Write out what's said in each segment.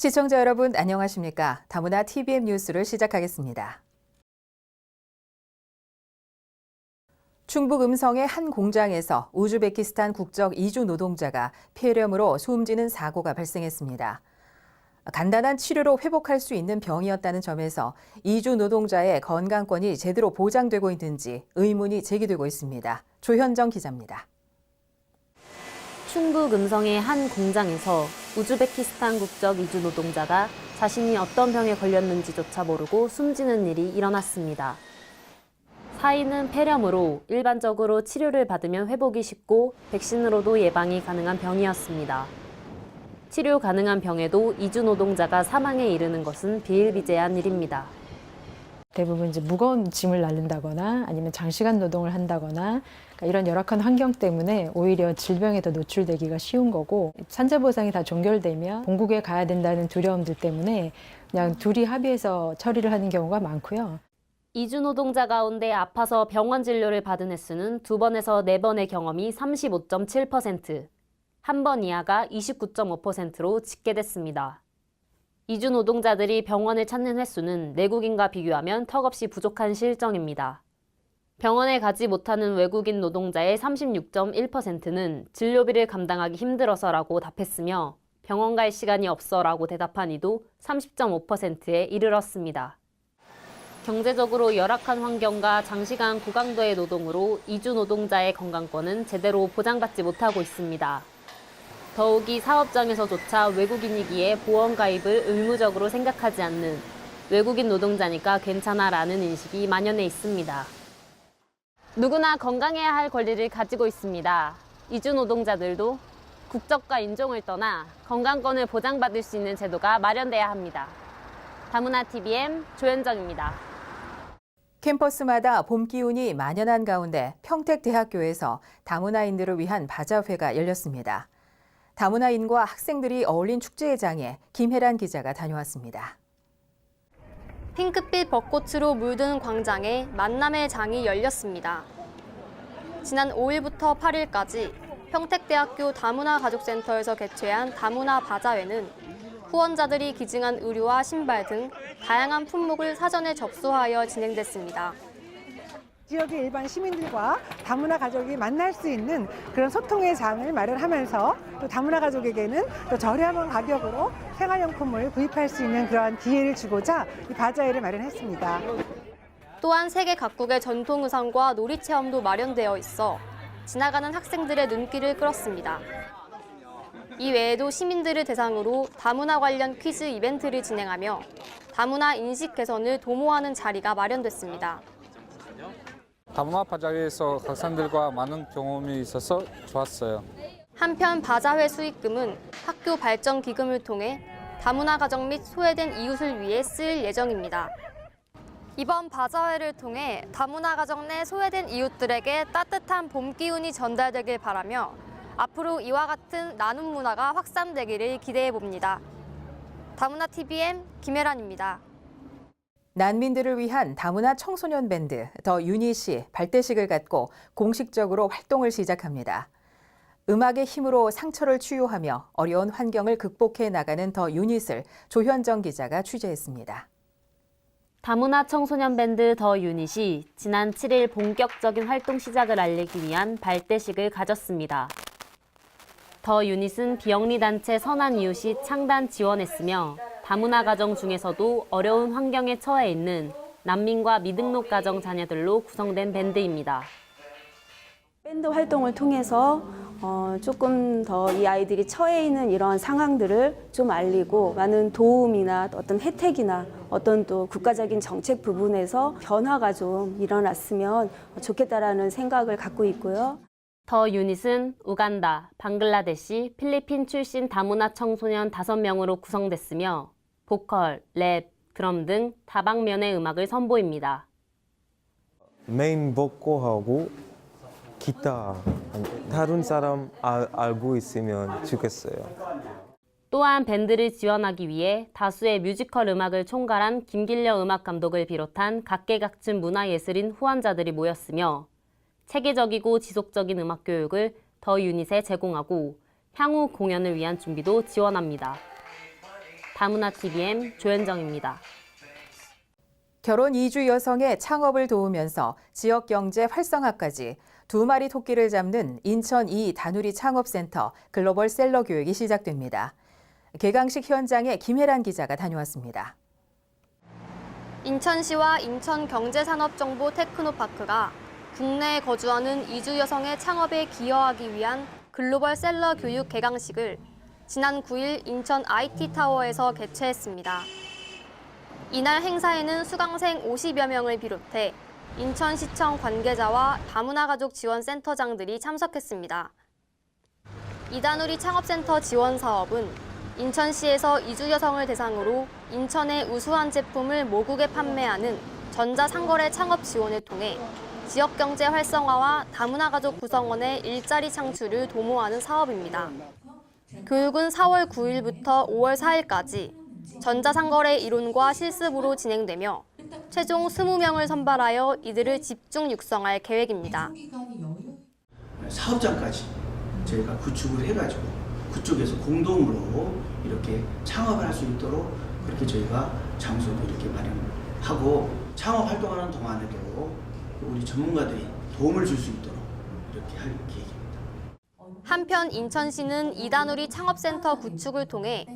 시청자 여러분 안녕하십니까? 다문화 TVM 뉴스를 시작하겠습니다. 충북 음성의 한 공장에서 우즈베키스탄 국적 이주 노동자가 폐렴으로 숨지는 사고가 발생했습니다. 간단한 치료로 회복할 수 있는 병이었다는 점에서 이주 노동자의 건강권이 제대로 보장되고 있는지 의문이 제기되고 있습니다. 조현정 기자입니다. 충북 음성의 한 공장에서 우즈베키스탄 국적 이주 노동자가 자신이 어떤 병에 걸렸는지조차 모르고 숨지는 일이 일어났습니다. 사인은 폐렴으로 일반적으로 치료를 받으면 회복이 쉽고 백신으로도 예방이 가능한 병이었습니다. 치료 가능한 병에도 이주 노동자가 사망에 이르는 것은 비일비재한 일입니다. 대부분 이제 무거운 짐을 나른다거나 아니면 장시간 노동을 한다거나 그러니까 이런 열악한 환경 때문에 오히려 질병에 더 노출되기가 쉬운 거고 산재 보상이 다 종결되면 본국에 가야 된다는 두려움들 때문에 그냥 둘이 합의해서 처리를 하는 경우가 많고요. 이주 노동자 가운데 아파서 병원 진료를 받은 횟수는 두 번에서 네 번의 경험이 35.7%, 한 번 이하가 29.5%로 집계됐습니다. 이주 노동자들이 병원을 찾는 횟수는 내국인과 비교하면 턱없이 부족한 실정입니다. 병원에 가지 못하는 외국인 노동자의 36.1%는 진료비를 감당하기 힘들어서라고 답했으며 병원 갈 시간이 없어라고 대답한 이도 30.5%에 이르렀습니다. 경제적으로 열악한 환경과 장시간 고강도의 노동으로 이주 노동자의 건강권은 제대로 보장받지 못하고 있습니다. 더욱이 사업장에서조차 외국인이기에 보험 가입을 의무적으로 생각하지 않는 외국인 노동자니까 괜찮아라는 인식이 만연해 있습니다. 누구나 건강해야 할 권리를 가지고 있습니다. 이주 노동자들도 국적과 인종을 떠나 건강권을 보장받을 수 있는 제도가 마련돼야 합니다. 다문화 TVM 조현정입니다. 캠퍼스마다 봄 기운이 만연한 가운데 평택대학교에서 다문화인들을 위한 바자회가 열렸습니다. 다문화인과 학생들이 어울린 축제장에 김혜란 기자가 다녀왔습니다. 핑크빛 벚꽃으로 물든 광장에 만남의 장이 열렸습니다. 지난 5일부터 8일까지 평택대학교 다문화가족센터에서 개최한 다문화 바자회는 후원자들이 기증한 의류와 신발 등 다양한 품목을 사전에 접수하여 진행됐습니다. 지역의 일반 시민들과 다문화 가족이 만날 수 있는 그런 소통의 장을 마련하면서 또 다문화 가족에게는 또 저렴한 가격으로 생활용품을 구입할 수 있는 그러한 기회를 주고자 이 바자회를 마련했습니다. 또한 세계 각국의 전통 의상과 놀이 체험도 마련되어 있어 지나가는 학생들의 눈길을 끌었습니다. 이 외에도 시민들을 대상으로 다문화 관련 퀴즈 이벤트를 진행하며 다문화 인식 개선을 도모하는 자리가 마련됐습니다. 다문화 바자회에서 학생들과 많은 경험이 있어서 좋았어요. 한편 바자회 수익금은 학교 발전 기금을 통해 다문화 가정 및 소외된 이웃을 위해 쓸 예정입니다. 이번 바자회를 통해 다문화 가정 내 소외된 이웃들에게 따뜻한 봄 기운이 전달되길 바라며 앞으로 이와 같은 나눔 문화가 확산되기를 기대해 봅니다. 다문화 TVM 김혜란입니다. 난민들을 위한 다문화 청소년 밴드 더 유닛이 발대식을 갖고 공식적으로 활동을 시작합니다. 음악의 힘으로 상처를 치유하며 어려운 환경을 극복해 나가는 더 유닛을 조현정 기자가 취재했습니다. 다문화 청소년 밴드 더 유닛이 지난 7일 본격적인 활동 시작을 알리기 위한 발대식을 가졌습니다. 더 유닛은 비영리 단체 선한 이웃이 창단 지원했으며 다문화 가정 중에서도 어려운 환경에 처해 있는 난민과 미등록 가정 자녀들로 구성된 밴드입니다. 밴드 활동을 통해서 어, 조금 더 이 아이들이 처해 있는 이런 상황들을 좀 알리고 많은 도움이나 어떤 혜택이나 어떤 또 국가적인 정책 부분에서 변화가 좀 일어났으면 좋겠다라는 생각을 갖고 있고요. 더 유닛은 우간다, 방글라데시, 필리핀 출신 다문화 청소년 5명으로 구성됐으며 보컬, 랩, 드럼 등 다방면의 음악을 선보입니다. 메인 보컬하고 기타 다른 사람 알, 알고 있으면 좋겠어요. 또한 밴드를 지원하기 위해 다수의 뮤지컬 음악을 총괄한 김길려 음악 감독을 비롯한 각계각층 문화예술인 후원자들이 모였으며 체계적이고 지속적인 음악 교육을 더 유닛에 제공하고 향후 공연을 위한 준비도 지원합니다. 다문화 TVM 조현정입니다. 결혼 이주 여성의 창업을 도우면서 지역 경제 활성화까지 두 마리 토끼를 잡는 인천 이 다누리 창업센터 글로벌 셀러 교육이 시작됩니다. 개강식 현장에 김혜란 기자가 다녀왔습니다. 인천시와 인천경제산업정보 테크노파크가 국내에 거주하는 이주 여성의 창업에 기여하기 위한 글로벌 셀러 교육 개강식을 지난 9일 인천 IT타워에서 개최했습니다. 이날 행사에는 수강생 50여 명을 비롯해 인천시청 관계자와 다문화가족 지원센터장들이 참석했습니다. 이다누리 창업센터 지원 사업은 인천시에서 이주 여성을 대상으로 인천의 우수한 제품을 모국에 판매하는 전자상거래 창업 지원을 통해 지역 경제 활성화와 다문화 가족 구성원의 일자리 창출을 도모하는 사업입니다. 교육은 4월 9일부터 5월 4일까지 전자상거래 이론과 실습으로 진행되며 최종 20명을 선발하여 이들을 집중 육성할 계획입니다. 사업장까지 저희가 구축을 해가지고 그쪽에서 공동으로 이렇게 창업을 할 수 있도록 그렇게 저희가 장소도 이렇게 마련하고 창업 활동하는 동안에도 우리 전문가들이 도움을 줄 수 있도록 이렇게 할 계획입니다. 한편 인천시는 이다누리 창업센터 구축을 통해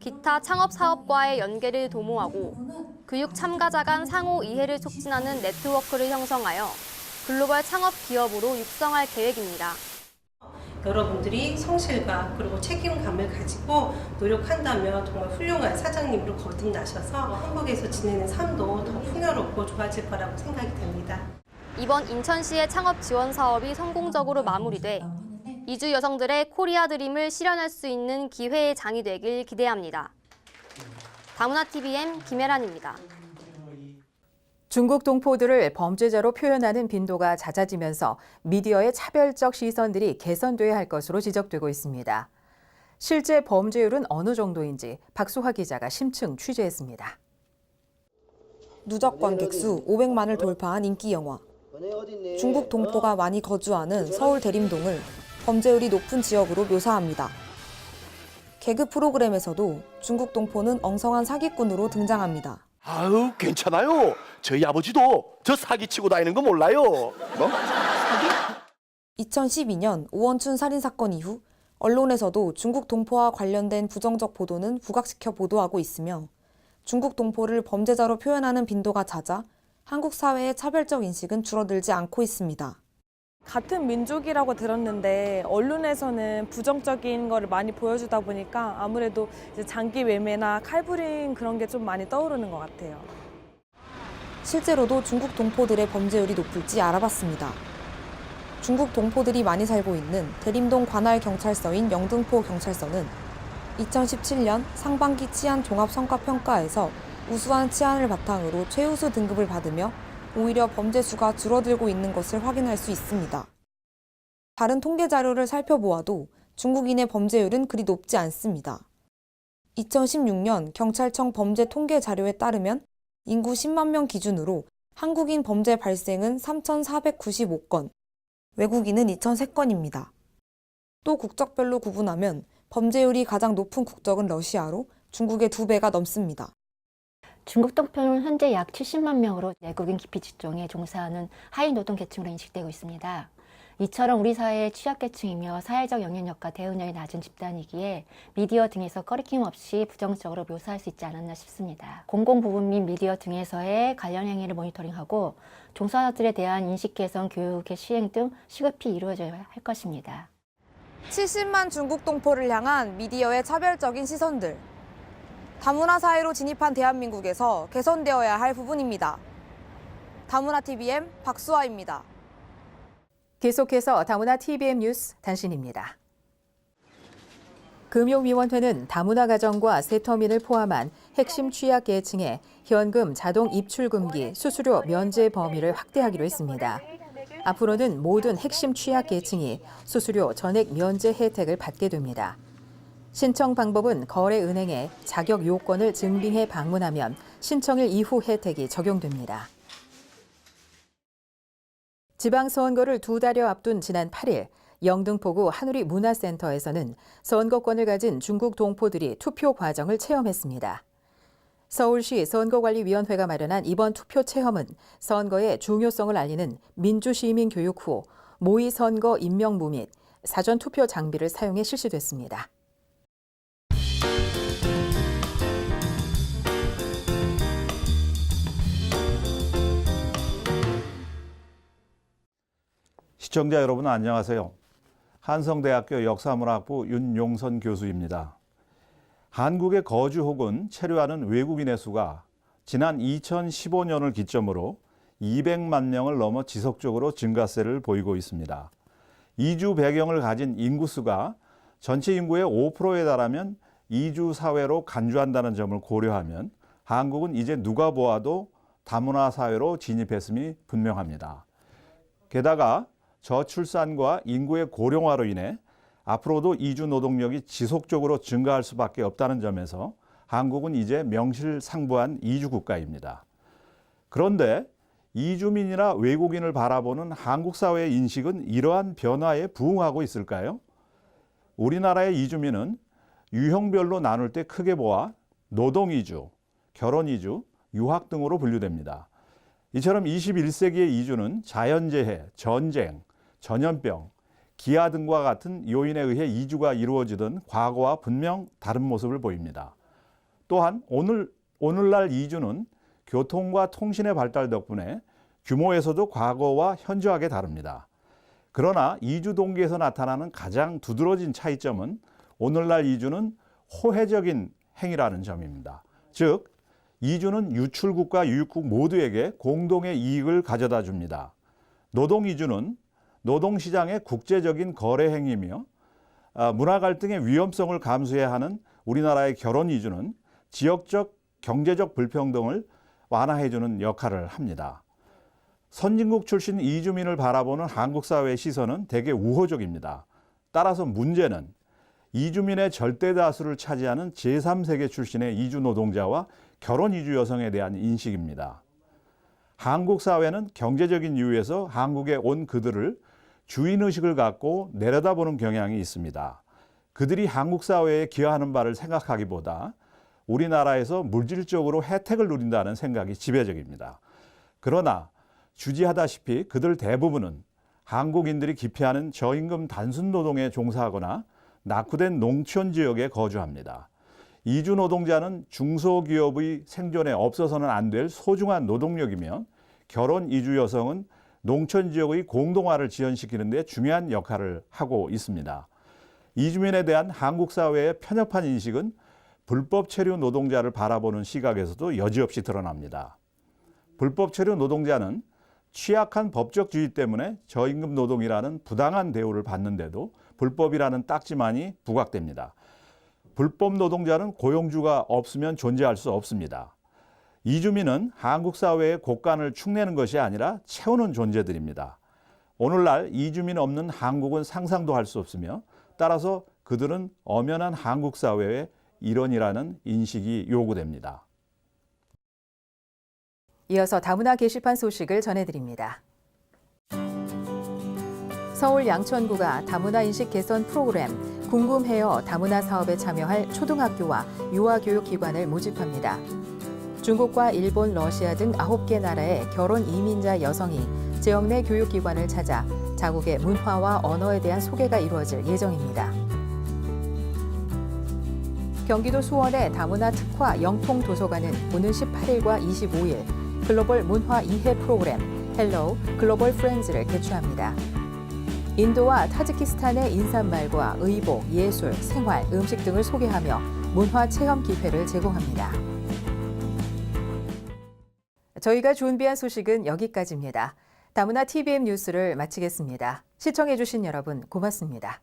기타 창업 사업과의 연계를 도모하고 교육 참가자 간 상호 이해를 촉진하는 네트워크를 형성하여 글로벌 창업 기업으로 육성할 계획입니다. 여러분들이 성실과 그리고 책임감을 가지고 노력한다면 정말 훌륭한 사장님으로 거듭나셔서 한국에서 지내는 삶도 더 풍요롭고 좋아질 거라고 생각이 됩니다. 이번 인천시의 창업 지원 사업이 성공적으로 마무리돼 이주 여성들의 코리아 드림을 실현할 수 있는 기회의 장이 되길 기대합니다. 다문화 TVM 김혜란입니다. 중국 동포들을 범죄자로 표현하는 빈도가 잦아지면서 미디어의 차별적 시선들이 개선돼야 할 것으로 지적되고 있습니다. 실제 범죄율은 어느 정도인지 박수화 기자가 심층 취재했습니다. 누적 관객 수 500만을 돌파한 인기 영화. 중국 동포가 많이 거주하는 서울 대림동을 범죄율이 높은 지역으로 묘사합니다. 개그 프로그램에서도 중국 동포는 엉성한 사기꾼으로 등장합니다. 아유 괜찮아요. 저희 아버지도 저 사기치고 다니는 거 몰라요. 뭐? 2012년 오원춘 살인 사건 이후 언론에서도 중국 동포와 관련된 부정적 보도는 부각시켜 보도하고 있으며 중국 동포를 범죄자로 표현하는 빈도가 잦아 한국 사회의 차별적 인식은 줄어들지 않고 있습니다. 같은 민족이라고 들었는데 언론에서는 부정적인 거를 많이 보여주다 보니까 아무래도 장기 매매나 칼부림 그런 게 좀 많이 떠오르는 것 같아요. 실제로도 중국 동포들의 범죄율이 높을지 알아봤습니다. 중국 동포들이 많이 살고 있는 대림동 관할 경찰서인 영등포 경찰서는 2017년 상반기 치안 종합 성과 평가에서 우수한 치안을 바탕으로 최우수 등급을 받으며 오히려 범죄 수가 줄어들고 있는 것을 확인할 수 있습니다. 다른 통계 자료를 살펴보아도 중국인의 범죄율은 그리 높지 않습니다. 2016년 경찰청 범죄 통계 자료에 따르면 인구 10만 명 기준으로 한국인 범죄 발생은 3,495건, 외국인은 2,003건입니다. 또 국적별로 구분하면 범죄율이 가장 높은 국적은 러시아로 중국의 두 배가 넘습니다. 중국 동포는 현재 약 70만 명으로 내국인 기피 직종에 종사하는 하위 노동 계층으로 인식되고 있습니다. 이처럼 우리 사회의 취약계층이며 사회적 영향력과 대응력이 낮은 집단이기에 미디어 등에서 꺼리낌 없이 부정적으로 묘사할 수 있지 않았나 싶습니다. 공공부문 및 미디어 등에서의 관련 행위를 모니터링하고 종사자들에 대한 인식 개선 교육의 시행 등 시급히 이루어져야 할 것입니다. 70만 중국 동포를 향한 미디어의 차별적인 시선들. 다문화 사회로 진입한 대한민국에서 개선되어야 할 부분입니다. 다문화 TVM 박수아입니다. 계속해서 다문화 TBM 뉴스 단신입니다. 금융위원회는 다문화 가정과 세터민을 포함한 핵심 취약 계층에 현금 자동 입출 금기 수수료 면제 범위를 확대하기로 했습니다. 앞으로는 모든 핵심 취약 계층이 수수료 전액 면제 혜택을 받게 됩니다. 신청 방법은 거래은행에 자격 요건을 증빙해 방문하면 신청일 이후 혜택이 적용됩니다. 지방선거를 두 달여 앞둔 지난 8일 영등포구 한우리 문화센터에서는 선거권을 가진 중국 동포들이 투표 과정을 체험했습니다. 서울시 선거관리위원회가 마련한 이번 투표 체험은 선거의 중요성을 알리는 민주시민 교육 후 모의 선거 임명부 및 사전 투표 장비를 사용해 실시됐습니다. 시청자 여러분 안녕하세요. 한성대학교 역사문학부 윤용선 교수입니다. 한국에 거주 혹은 체류하는 외국인의 수가 지난 2015년을 기점으로 200만 명을 넘어 지속적으로 증가세를 보이고 있습니다. 이주 배경을 가진 인구수가 전체 인구의 5%에 달하면 이주 사회로 간주한다는 점을 고려하면 한국은 이제 누가 보아도 다문화 사회로 진입했음이 분명합니다. 게다가 저출산과 인구의 고령화로 인해 앞으로도 이주 노동력이 지속적으로 증가할 수밖에 없다는 점에서 한국은 이제 명실상부한 이주 국가입니다. 그런데 이주민이나 외국인을 바라보는 한국 사회의 인식은 이러한 변화에 부응하고 있을까요? 우리나라의 이주민은 유형별로 나눌 때 크게 보아 노동 이주, 결혼 이주, 유학 등으로 분류됩니다. 이처럼 21세기의 이주는 자연재해, 전쟁, 전염병, 기아 등과 같은 요인에 의해 이주가 이루어지던 과거와 분명 다른 모습을 보입니다. 또한 오늘 오늘날 이주는 교통과 통신의 발달 덕분에 규모에서도 과거와 현저하게 다릅니다. 그러나 이주 동기에서 나타나는 가장 두드러진 차이점은 오늘날 이주는 호혜적인 행위라는 점입니다. 즉, 이주는 유출국과 유입국 모두에게 공동의 이익을 가져다 줍니다. 노동 이주는 노동시장의 국제적인 거래 행위며 아, 문화 갈등의 위험성을 감수해야 하는 우리나라의 결혼 이주는 지역적 경제적 불평등을 완화해주는 역할을 합니다. 선진국 출신 이주민을 바라보는 한국 사회의 시선은 대개 우호적입니다. 따라서 문제는 이주민의 절대 다수를 차지하는 제3세계 출신의 이주 노동자와 결혼 이주 여성에 대한 인식입니다. 한국 사회는 경제적인 이유에서 한국에 온 그들을 주인의식을 갖고 내려다보는 경향이 있습니다. 그들이 한국 사회에 기여하는 바를 생각하기보다 우리나라에서 물질적으로 혜택을 누린다는 생각이 지배적입니다. 그러나 주지하다시피 그들 대부분은 한국인들이 기피하는 저임금 단순 노동에 종사하거나 낙후된 농촌 지역에 거주합니다. 이주 노동자는 중소기업의 생존에 없어서는 안 될 소중한 노동력이며 결혼 이주 여성은 농촌 지역의 공동화를 지연시키는 데 중요한 역할을 하고 있습니다. 이주민에 대한 한국 사회의 편협한 인식은 불법 체류 노동자를 바라보는 시각에서도 여지없이 드러납니다. 불법 체류 노동자는 취약한 법적 지위 때문에 저임금 노동이라는 부당한 대우를 받는데도 불법이라는 딱지만이 부각됩니다. 불법 노동자는 고용주가 없으면 존재할 수 없습니다. 이주민은 한국 사회의 곳간을 축내는 것이 아니라 채우는 존재들입니다. 오늘날 이주민 없는 한국은 상상도 할 수 없으며 따라서 그들은 엄연한 한국 사회의 일원이라는 인식이 요구됩니다. 이어서 다문화 게시판 소식을 전해드립니다. 서울 양천구가 다문화 인식 개선 프로그램 궁금해요 다문화 사업에 참여할 초등학교와 유아교육기관을 모집합니다. 중국과 일본, 러시아 등 9개 나라의 결혼 이민자 여성이 지역 내 교육기관을 찾아 자국의 문화와 언어에 대한 소개가 이루어질 예정입니다. 경기도 수원의 다문화 특화 영통 도서관은 오는 18일과 25일 글로벌 문화 이해 프로그램 헬로우 글로벌 프렌즈를 개최합니다. 인도와 타지키스탄의 인사말과 의복, 예술, 생활, 음식 등을 소개하며 문화 체험 기회를 제공합니다. 저희가 준비한 소식은 여기까지입니다. 다문화 TVM 뉴스를 마치겠습니다. 시청해주신 여러분 고맙습니다.